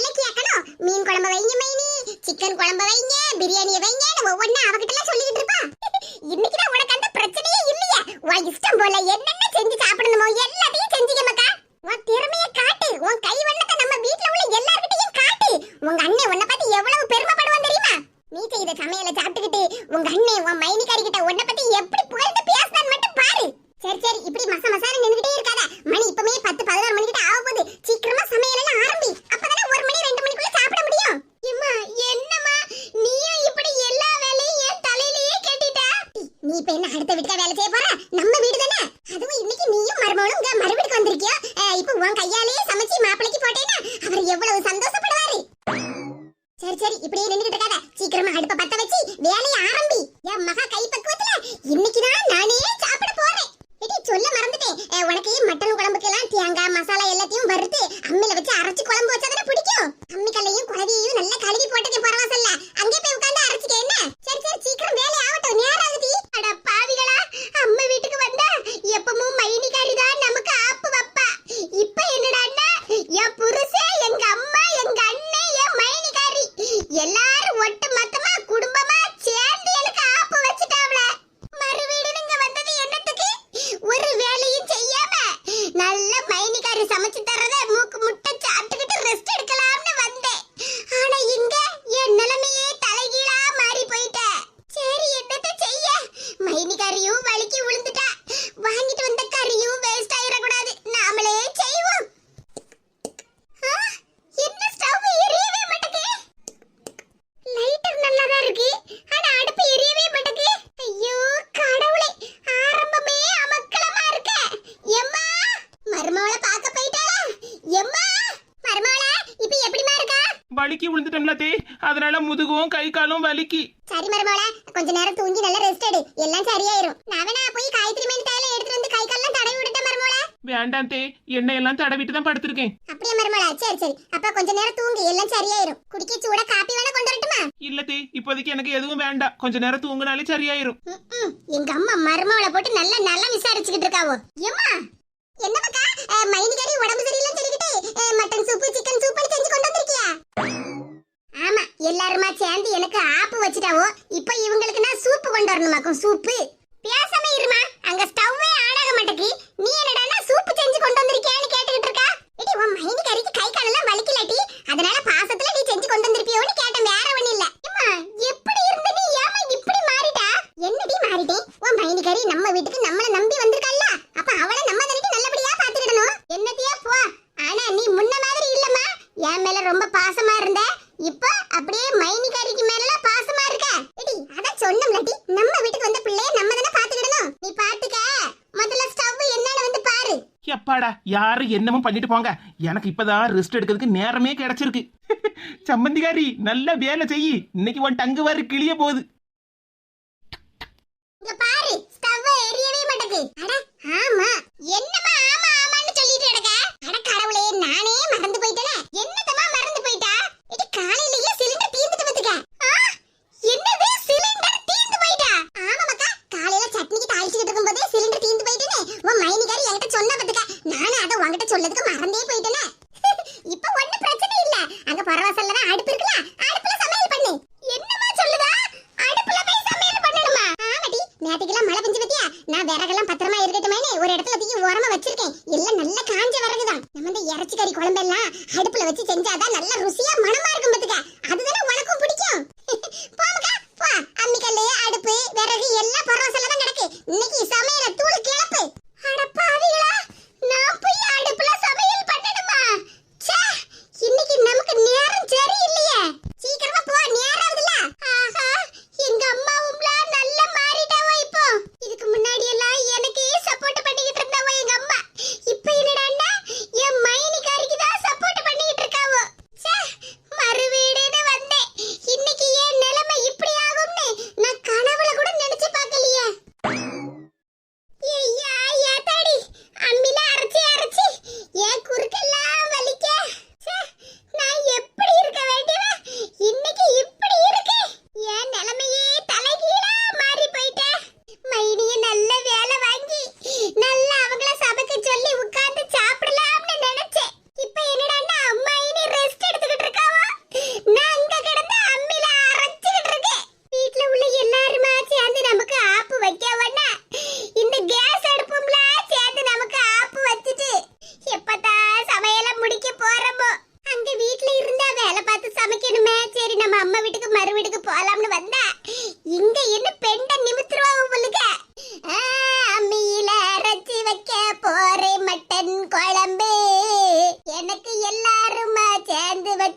அவகிட்ட கேட்கணும் மீன் குழம்பு வைங்க மைனி. சிக்கன் குழம்பு வைங்க பிரியாணி வைங்கன்னு ஒவ்வொன்னா அவகிட்ட சொல்லிக்கிட்டு இருப்பா. சரி இப்படியே நின்றுட்டு இருக்காத. சீக்கிரமா அடுப்ப பத்த வச்சு வேலையை ஆரம்பி. என் மகா கைப்பக்குவத்துல இன்னைக்கு வலிக்கி விழுந்துட்டோம்ல தே. அதனால முதுகும் கை காலும் வலிக்கி. சரி மருமகள கொஞ்ச நேரம் தூங்கி நல்லா ரெஸ்ட் எடு. எல்லாம் சரியாயிரும். நான் வேணா போய் காயத்ரி மேன் கையில எடுத்து வந்து கை கால்லாம் தடவி விட்டுட்டேன் மருமகள. வேண்டாம் தே. எண்ணெய் எல்லாம் தடவிட்டு தான் படுத்திருக்கேன். அப்படியே மருமகள சரி சரி. அப்ப கொஞ்ச நேரம் தூங்கு. எல்லாம் சரியாயிரும். குடிக்க சூட காப்பி வேணா கொண்டு வரட்டுமா? இல்ல தே. இப்போதைக்கு எனக்கு எதுவும் வேண்டாம். கொஞ்ச நேரம் தூங்குனாலே சரியாயிரும். எங்க அம்மா மருமகள போட்டு நல்லா நல்லா விசாரிச்சுக்கிட்டு இருக்காவோ. ஏமா என்னமாக்கா மைனிகாரி உடம்பு சரியில்லைன்னு சொல்லிக்கிட்டு மட்டன் சூப்பு சிக்கன் சூப்பு ஆமா எல்லாருமா சேர்ந்து எனக்கு ஆப்பு வச்சிட்டாவோ இப்போ இவங்களுக்கு நான் சூப்பு கொண்டு வரணுமாக்கும் சூப்பு? பேசாம இருமா அங்க ஸ்டவ்வே ஆன் ஆக மாட்டேக்கு நீ என்னடா சூப்பு செஞ்சு கொண்டு வந்திருக்கியான்னு கேட்டுக்கிட்டு இருக்கா? இடி உன் மைனி கறிக்கு கை காலெல்லாம் வலிக்க எப்பாடா யாரு என்னமோ பண்ணிட்டு போங்க. எனக்கு இப்பதான் ரெஸ்ட் எடுக்கிறதுக்கு நேரமே கிடைச்சிருக்கு. சம்பந்திகாரி நல்ல வேலை செய்யி இன்னைக்கு உன் டங்கு வாரி கிளிய போகுது. பாரு ஸ்டவ் எரியவே மாட்டேங்குது. ஆமா. தட்டுல தூக்கி உரமா வச்சிருக்கேன். எல்லாம் நல்ல காஞ்ச வரகுதான் நம்ம இந்த இறைச்சி கறி குழம்பெல்லாம் அடுப்புல வச்சு செஞ்சாதான் நல்லா ருசியா மணமா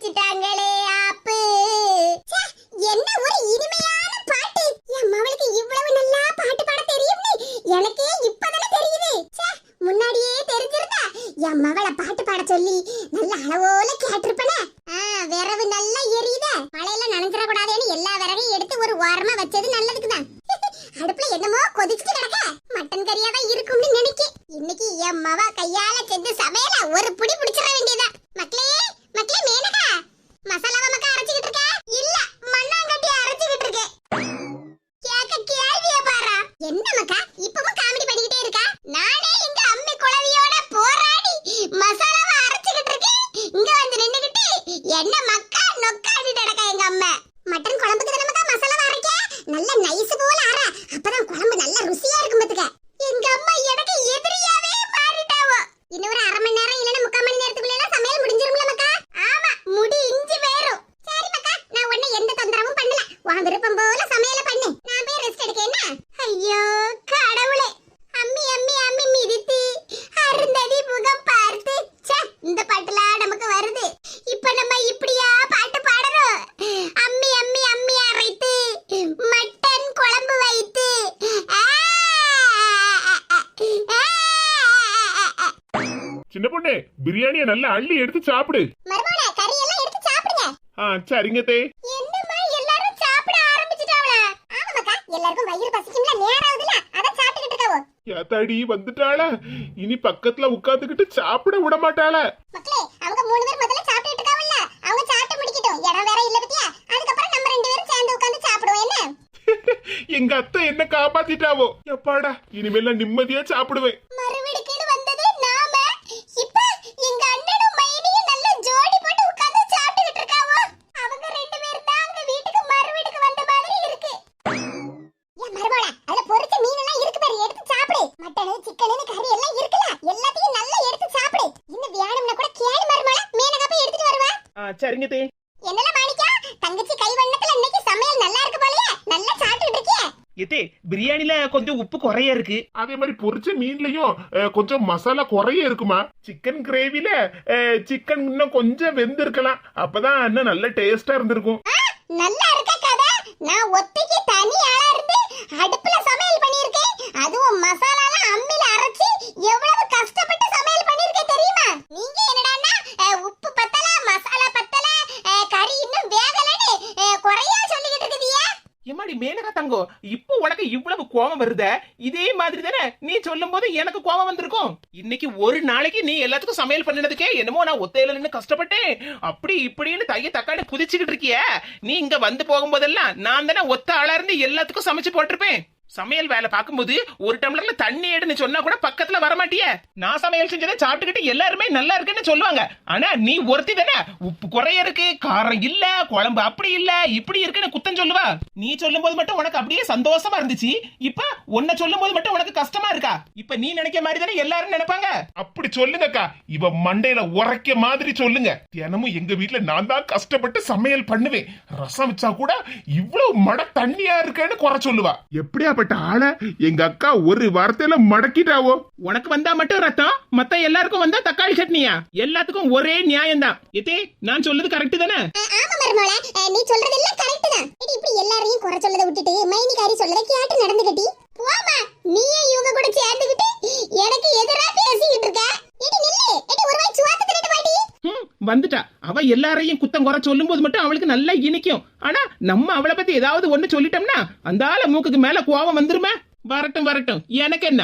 வச்சிட்டாங்களே ஆப்பு. என்ன ஒரு இனிமையான பாட்டு. என் மவளுக்கு இவ்வளவு நல்லா பாட்டு பாட தெரியும்னு எனக்கே இப்பதானே தெரியுது. முன்னாடியே தெரிஞ்சிருந்தா என் மவளை பாட்டு பாட சொல்லி நல்ல அளவோல கேட்டிருப்பனே. ஆ, விரவு நல்லா எரியுத. மழையில நனைஞ்சிட கூடாதுன்னு எல்லா விறகையும் எடுத்து ஒரு ஓரமா வச்சது நல்லதுக்குதான். அடுப்புல என்னமோ கொதிச்சுட்டு கிடக்க. மட்டன் கறியா தான் இருக்கும்னு நினைக்க இன்னைக்கு என் மவ கையால செஞ்ச சமையல ஒரு புடி பிடிச்சிட வேண்டியதா மக்களே மக்களே மேனகா மசாலாவை மக்கா அரைச்சுக்கிட்டு இருக்க இல்ல மண்ணாங்கட்டி அரைச்சுக்கிட்டு இருக்கேன் கேக்க கேள்விய பாரா என்ன மக்கா இப்பவும் காமெடி பண்ணிக்கிட்டே இருக்கா நானே இந்த அம்மி குழவியோட போராடி மசாலாவை அரைச்சுக்கிட்டு இருக்கேன் இங்க வந்து நின்னுகிட்டு என்ன மக்கா நொக்காடி கிடக்கா எங்க அம்மா? மட்டன் குழம்புக்கு தானே மசாலா வரைக்க நல்ல நைஸ் போல அர அப்பதான் குழம்பு நல்ல ருசியா இருக்கும் பாத்துக்க எங்க அம்மா எனக்கு எதிரியாவே மாறிட்டாவோ இன்னொரு அரை மணி நேரம் இல்லைன்னா முக்கால் மணி நேரத்துக்குள்ள எல்லாம் சமையல் முடிஞ்சிரும்ல மக்கா ஆமா முடி இஞ்சி வேறும் சரி மக்கா நான் உன்னை எந்த தொந்தரவும் பண்ணல உன் விருப்பம் போல சமையல பண்ணு நான் போய் ரெஸ்ட் எடுக்க என்ன ஐயோ கடவுளே அம்மி அம்மி அம்மி மிதித்து அருந்ததி முகம் பார்த்து ச்சே இந்த பாட்டுலாம் நமக்கு வருது இப்ப நம்ம இப்படியா பாட்டு பாடுறோம் அம்மி அம்மி அம்மி அரைத்து மட்டன் குழம்பு வைத்து ஆ, ஆ, ஆ, ஆ. சின்ன பொண்ணு பிரியாணியை நல்லா அள்ளி எடுத்து சாப்பிடு. மருமகளே கறி எல்லாம் எடுத்து சாப்பிடுங்க. ஆ சரிங்க தே. என்னம்மா எல்லாரும் சாப்பிட ஆரம்பிச்சிட்டாங்களா ஆமாக்கா எல்லாருக்கும் வயிறு பசிக்கும்ல நேரம் ஆகுதுல அத சாப்பிட்டுக்கிட்டு இருக்காவோ. யாத்தாடி வந்துட்டாள. இனி பக்கத்துல உட்காந்துக்கிட்டு சாப்பிட விட மாட்டாள. மக்களே அவங்க மூணு பேர் முதல்ல சாப்பிட்டுட்டு இருக்காவல்ல. அவங்க சாப்பிட்டு முடிக்கட்டும். இடம் வேற இல்ல பத்தியா? அதுக்கப்புறம் நம்ம ரெண்டு பேரும் சேர்ந்து உட்கார்ந்து சாப்பிடுவோம் என்ன? எங்க அத்தை என்ன காப்பாத்திட்டாவோ? எப்பாடா இனிமேல் நிம்மதியா சாப்பிடுவேன். சரிங்க தே என்னல மாணிக்கா? தங்கச்சி கை வண்ணத்துல இன்னைக்கு சமையல் நல்லா இருக்கு போலயே. நல்லா சாப்பிட்டுட்டு இருக்கியே. எத்தே பிரியாணில கொஞ்சம் உப்பு குறைய இருக்கு. அதே மாதிரி பொரிச்ச மீன்லயும் கொஞ்சம் மசாலா குறைய இருக்குமா? சிக்கன் கிரேவில சிக்கன் இன்னும் கொஞ்சம் வெந்திருக்கலாம். அப்பதான் இன்னும் நல்ல டேஸ்டா இருந்திருக்கும். நல்லா இருக்க கதை. நான் ஒத்தைக்கு தனி ஆளா இருந்து அடுப்புல சமையல் பண்ணியிருக்கேன். அதுவும் மசாலாலாம் அம்மில அரைச்சு எவ்வளவு கஷ்டப்பட்டு சமையல் பண்ணியிருக்கேன் தெரியுமா? நீங்க என்னடான்னா அஹ், உப்பு பத்தல மசாலா பத்தல அஹ், கறி இன்னும் வேகலன்னு அஹ், குறையா சொல்லிக்கிட்டு இருக்குதியே எம்மாடி மேனகா தங்கம் இப்போ உனக்கு இவ்வளவு கோபம் வருத? இதே மாதிரி தானே நீ சொல்லும் போது எனக்கு கோபம் வந்திருக்கும். இன்னைக்கு ஒரு நாளைக்கு நீ எல்லாத்துக்கும் சமையல் பண்ணினதுக்கே என்னமோ நான் ஒத்தையில நின்று கஷ்டப்பட்டேன். அப்படி இப்படின்னு தைய தக்காளி குதிச்சுக்கிட்டு இருக்கிய. நீ இங்க வந்து போகும்போதெல்லாம் நான் தானே ஒத்த ஆளா இருந்து எல்லாத்துக்கும் சமைச்சு போட்டிருப்பேன். சமையல் வேலை பார்க்கும்போது ஒரு டம்ளர்ல தண்ணி எடுன்னு சொன்னா கூட பக்கத்துல வரமாட்டிய. நான் சமையல் செஞ்சதை சாப்பிட்டுக்கிட்டு எல்லாருமே நல்லா இருக்குன்னு சொல்லுவாங்க. ஆனா நீ ஒருத்தி தானே? உப்பு குறைய இருக்கு காரம் இல்ல குழம்பு அப்படி இல்ல இப்படி இருக்குன்னு குத்தம் சொல்லுவா. நீ சொல்லும் போது மட்டும் உனக்கு அப்படியே சந்தோஷமா இருந்துச்சு. இப்ப உன்னை சொல்லும் போது மட்டும் உனக்கு கஷ்டமா இருக்கா? இப்ப நீ நினைக்க மாதிரி தானே எல்லாரும் நினைப்பாங்க. அப்படி சொல்லுங்கக்கா. இவ மண்டையில உரைக்க மாதிரி சொல்லுங்க. தினமும் எங்க வீட்ல நான் தான் கஷ்டப்பட்டு சமையல் பண்ணுவேன். ரசம் வச்சா கூட இவ்வளவு மட தண்ணியா இருக்கேன்னு குறை சொல்லுவா. எப்படியாப்பட்ட ஆள எங்க அக்கா ஒரு வார்த்தையில மடக்கிட்டாவோ? உனக்கு வந்தா மட்டும் ரத்தம் மத்த எல்லாருக்கும் வந்தா தக்காளி சட்னியா? எல்லாத்துக்கும் ஒரே நியாயம் தான் எத்தே நான் சொல்லுது கரெக்ட் தானே? ஆமா அஹ், நீ சொல்றது எல்லாம் கரெக்ட் தான் இப்படி எல்லாரையும் குறை சொல்லதை விட்டுட்டு மைனிகாரி சொல்லதை கேட்டு நடந்துகிட்டி. போமா நீயே இவங்க கூட சேர்ந்துகிட்டு எனக்கு எதிரா பேசிக்கிட்டு இருக்க இடி நில்லு இடி ஒரு வாய் சுவாத்து திரட்டு வாடி ஹம், வந்துட்டா அவ எல்லாரையும் குத்தம் குறை சொல்லும் போது மட்டும் அவளுக்கு நல்லா இனிக்கும் ஆனா நம்ம அவளை பத்தி ஏதாவது ஒண்ணு சொல்லிட்டோம்னா அந்த ஆள மூக்குக்கு மேல கோவம் வந்துருமே வரட்டும் வரட்டும் எனக்கு என்ன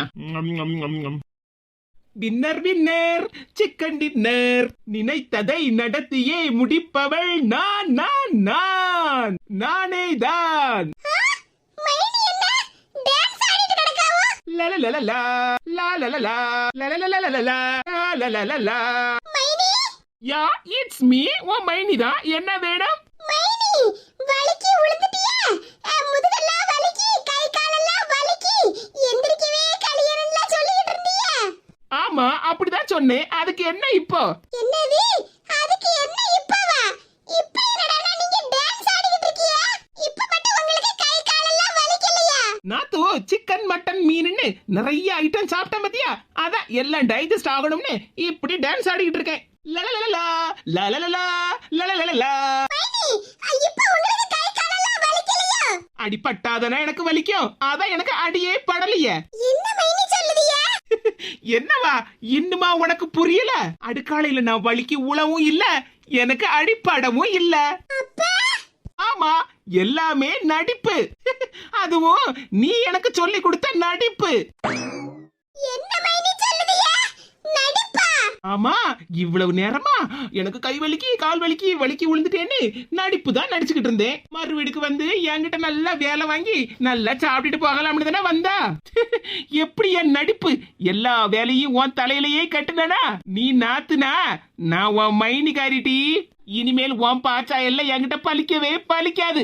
வின்னர் வின்னர் சிக்கன் டின்னர் நினைத்ததை நடத்தியே முடிப்பவள் நான் நான் நான் நானே தான் மைனி என்ன டான்ஸ் ஆடிட்டு கிடக்காவோ லலலலலா, லாலலலா, லலலலலலலா, லாலலலலா. மைனி யா இட்ஸ் மீ மைனி தான் என்ன வேணும்? மைனி வலிக்கு விழுந்துட்டியா முதுகெல்லாம் வலிக்கு கை காலெல்லாம் வலிக்கு எந்திரிக்கவே கலியறன்லாம் சொல்லிட்டு இருந்தியா? ஆமா அப்படிதான் சொன்னேன். அதுக்கு என்ன இப்போ? என்னது? அதுக்கு என்ன இப்பவா? இப்ப என்னடா நீங்க டான்ஸ் ஆடிட்டு இருக்கீங்க இப்ப மட்டும் உங்களுக்கு கை காலெல்லாம் வலிக்கலையா நாத்து சிக்கன் மட்டன் மீன்னு நிறைய ஐட்டம் சாப்பிட்டேன் பத்தியா? அதான் எல்லாம் டைஜஸ்ட் ஆகணும்னு இப்படி டான்ஸ் ஆடிக்கிட்டு இருக்கேன். லலலலலா, லலலலா, லலலலலா. மைனி இப்போ உங்களுக்கு கை காலெல்லாம் வலிக்கலையா அடி பட்டாதானே எனக்கு வலிக்கும் அதான் எனக்கு அடியே படலையே என்னவா இன்னுமா உனக்கு புரியல அடுக்காலையில நான் வலிக்கு உளவும் இல்ல எனக்கு அடிப்படவும் இல்ல ஆமா எல்லாமே நடிப்பு அதுவும் நீ எனக்கு சொல்லி கொடுத்த நடிப்பு என்ன மைனி சொல்லுதியா நடிப்பா ஆமா இவ்வளவு நேரமா? எனக்கு கை வலிக்கு கால் வலிக்கு வலிக்கு விழுந்துட்டேன்னு நடிப்பு தான் நடிச்சுக்கிட்டு இருந்தேன். மறு வீட்டுக்கு வந்து என்கிட்ட நல்லா வேலை வாங்கி நல்லா சாப்பிட்டுட்டு போகலாம்னு தானே வந்தா? எப்படி என் நடிப்பு? எல்லா வேலையும் உன் தலையிலேயே கட்டுனடா நீ நாத்துனா? நான் உன் மைனிகாரிட்டி இனிமேல் உன் பாச்சா எல்லாம் என்கிட்ட பலிக்கவே பலிக்காது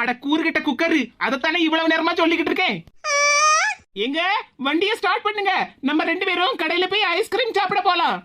அட கூறுகிட்ட குக்கரு அதைத்தானே இவ்வளவு நேரமா சொல்லிக்கிட்டு இருக்கேன்? எங்க? வண்டியை ஸ்டார்ட் பண்ணுங்க. நம்ம ரெண்டு பேரும் கடையில போய் ஐஸ்கிரீம் சாப்பிட போலாம்.